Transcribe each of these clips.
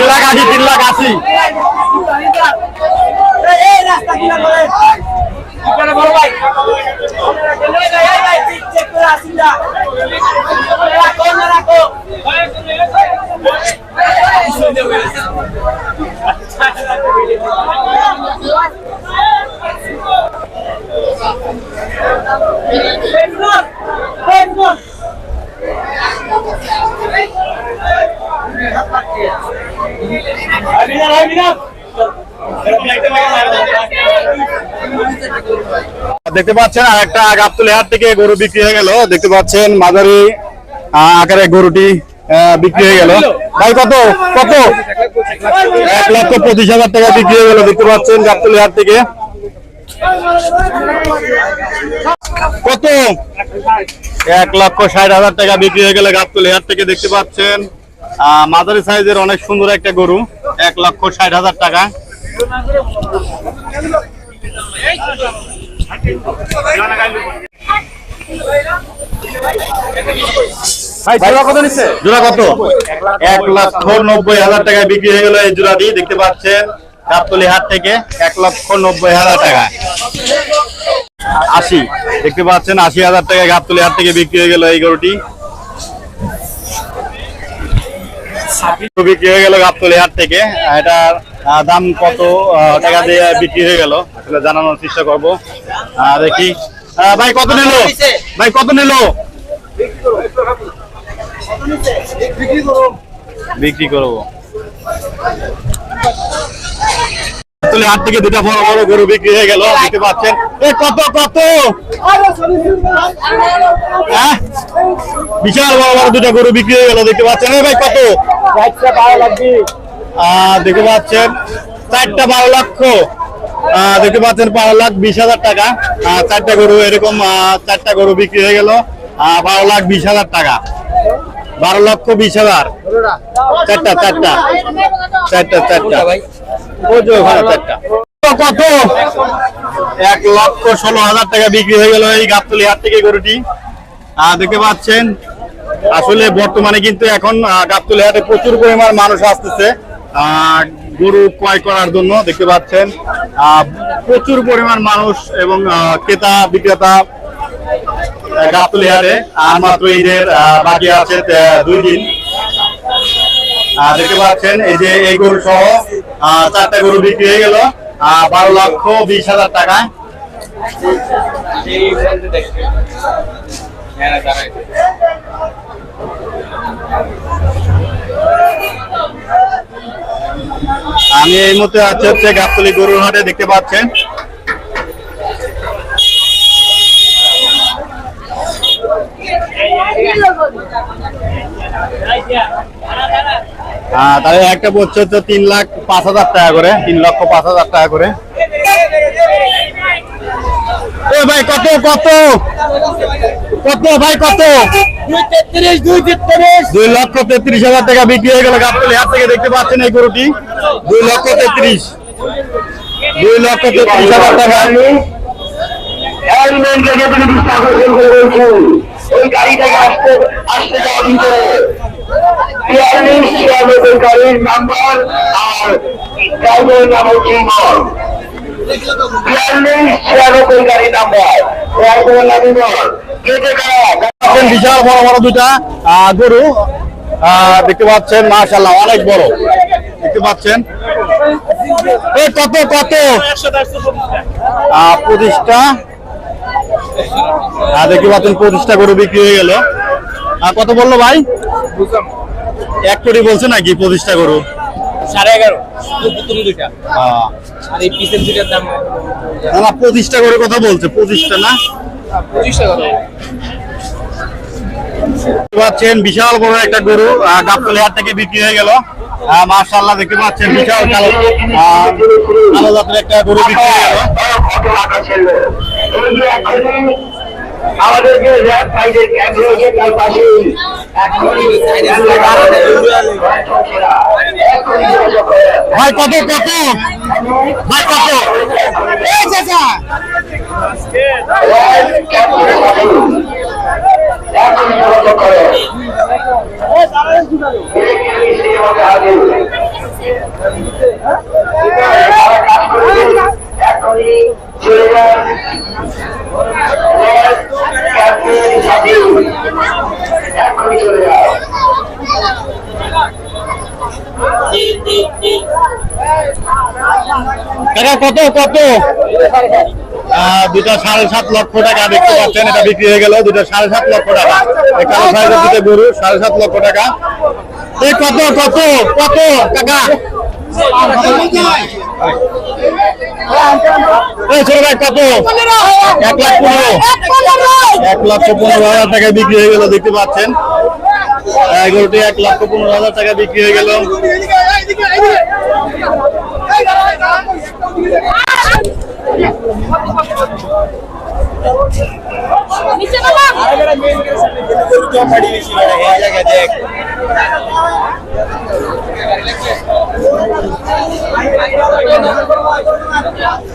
তিন লাখ আশি তিন লাখ আশি দেখতে পাচ্ছেন, আর একটা গাবতলি হাট থেকে গরু বিক্রি হয়ে গেল। দেখতে পাচ্ছেন, মাঝারি আকারে গরুটি বিক্রি হয়ে গেল। ভাই, কত? কত? এক লক্ষ পঁচিশ হাজার টাকা বিক্রি হয়ে গেল। দেখতে পাচ্ছেন, গাবতলি হাট থেকে। কত? এক লক্ষ ষাট হাজার টাকা বিক্রি হয়ে গেল গাবতলি হাট থেকে। দেখতে পাচ্ছেন আহ, মাঝারি সাইজের অনেক সুন্দর একটা গরু এক লক্ষ ষাট হাজার টাকা। জোড়া কত এক লক্ষ নব্বই হাজার টাকায় বিক্রি হয়ে গেল এই জোড়াটি দেখতে পাচ্ছেন গাবতলি হাট থেকে এক লক্ষ নব্বই হাজার টাকা। আশি দেখতে পাচ্ছেন আশি হাজার টাকা গাবতলি হাট থেকে বিক্রি হয়ে গেল এই গরুটি। বিক্রি হয়ে গেল গাবতলি হাট থেকে। এটার দাম কত টাকা দিয়ে বিক্রি হয়ে গেল? আসলে জানানোর চেষ্টা করব। দেখি। ভাই, কত নিল? ভাই, কত নিল? বিক্রি করব। তুলে হাট থেকে দুটা বড় বড় গরু বিক্রি হয়ে গেল, দেখতে পাচ্ছেন। এ কত কত? হ্যাঁ? বিশাল বড় বড় দুটা গরু বিক্রি হয়ে গেল, দেখতে পাচ্ছেন। ভাই, কত? দেখতে পাচ্ছেন। চারটা বারো লক্ষ। দেখতে পাচ্ছেন, বারো লাখ বিশ হাজার টাকা। চারটা গরু, এরকম চারটা গরু বিক্রি হয়ে গেল। বারো লাখ বিশ হাজার টাকা। বারো লক্ষ বিশ হাজার। চারটা চারটা। চারটা চারটা। কত? এক লক্ষ ষোলো হাজার টাকা বিক্রি হয়ে গেল এই গাবতলি হাট থেকে গরুটি। আহ, দেখতে পাচ্ছেন আসলে বর্তমানে কিন্তু এখন গাবতলি হাটে প্রচুর পরিমাণ মানুষ আসতেছে। আহ, গরু ক্রয় করার জন্য দেখতে পাচ্ছেন। আহ, প্রচুর পরিমাণ মানুষ এবং ক্রেতা বিক্রেতা গাবতলি হাটে। আর মাত্র ঈদের বাকি আছে দুই দিন। দেখতে পাচ্ছেন এই যে এই গরু সহ চারটা গরু বিক্রি হয়ে গেল। বারো লক্ষ বিশ হাজার টাকা। আমি এই মুহূর্তে আছি হচ্ছে গাবতলি গরুর হাটে দেখতে পাচ্ছেন। আহ, তাহলে একটা পড়ছে হচ্ছে তিন লাখ পাঁচ হাজার টাকা করে, তিন লক্ষ পাঁচ হাজার টাকা করে। ভাই, কত কত? কত ভাই, কত? দুই লক্ষ তেত্রিশ হাজার টাকা বিক্রি হয়ে গেল গাবতলি হাট থেকে, দেখতে পাচ্ছেন এই গরুটি। দুই লক্ষ তেত্রিশ। দুই লক্ষ তেত্রিশ হাজার টাকা। ওই গাড়িটাকে আসতে আসতে যাওয়া নাম্বার আর নাম্বার বিশাল বড় বড় দুটা গরু দেখতে পাচ্ছেন মাশাল্লাহ অনেক বড়। দেখতে পাচ্ছেন। কত কত? আহ, দেখতে পাচ্ছেন পঁচিশটা গরু বিক্রি হয়ে গেল। কত বলল ভাই? এক কোটি বলছে নাকি প্রতিষ্ঠা গরু সাড়ে এগারো। পুতুল দুইটা। আর এই পিসের দুইটার দাম না না করে কথা বলছে পঁচিশটা না? দেখতে পাচ্ছেন বিশাল বড় একটা গরু আহ, গাবতলী থেকে বিক্রি হয়ে গেল। মার্শাল্লাহ দেখতে পাচ্ছেন বিশাল কালো কালো জাতের একটা গরু বিক্রি হয়ে গেল। আমাদের যে র্যাব সাইডের ক্যাম্প রয়েছে তার পাশে ভাই কত কত? ভাই কত? এই চাচা এখনই চলে কাকা কত কত? দুটা সাড়ে সাত লক্ষ টাকা দেখতে পাচ্ছেন এটা বিক্রি হয়ে গেল দুটো সাড়ে সাত লক্ষ টাকা। কালো সাইজের দুটো গরু সাড়ে সাত লক্ষ টাকা। এই কত কত কত কাকা? এই ছোট ভাই কত এক লাখ পনেরো। এক লক্ষ পনেরো হাজার টাকা বিক্রি হয়ে গেল দেখতে পাচ্ছেন। এই গরুটি এক লক্ষ পনেরো হাজার টাকা বিক্রি হয়ে গেল। নিচে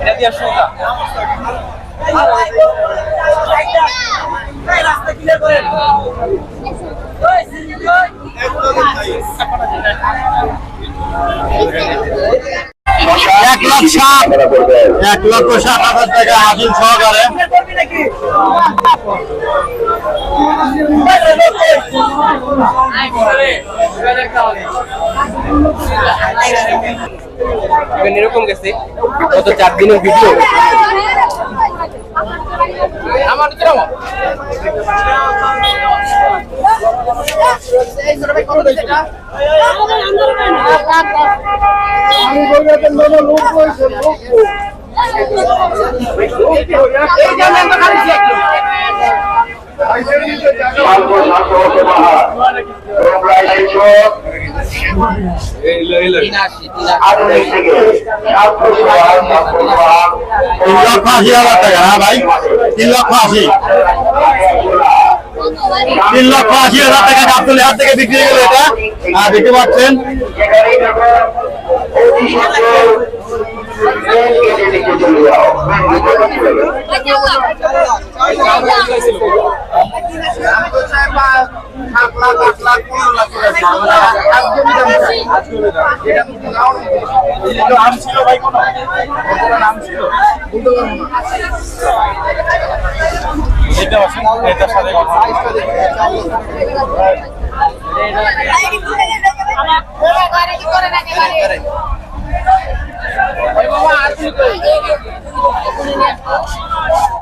এটা দিয়ে সোজা রাস্তা ক্লিয়ার করেন এক লাখ ষাট এক লক্ষ ষাট হাজার টাকা হাজির সহকারে। এরকম গেছে গত চার দিনের ভিডিও। আমার তিন লক্ষ আশি হাজার টাকা হ্যাঁ ভাই তিন লক্ষ আশি হাজার টাকা গাবতলি হাট থেকে বিক্রি গেল এটা। আর দেখতে পাচ্ছেন যেখানেই দেখো মেন গেটের দিকে চলে যাও আমার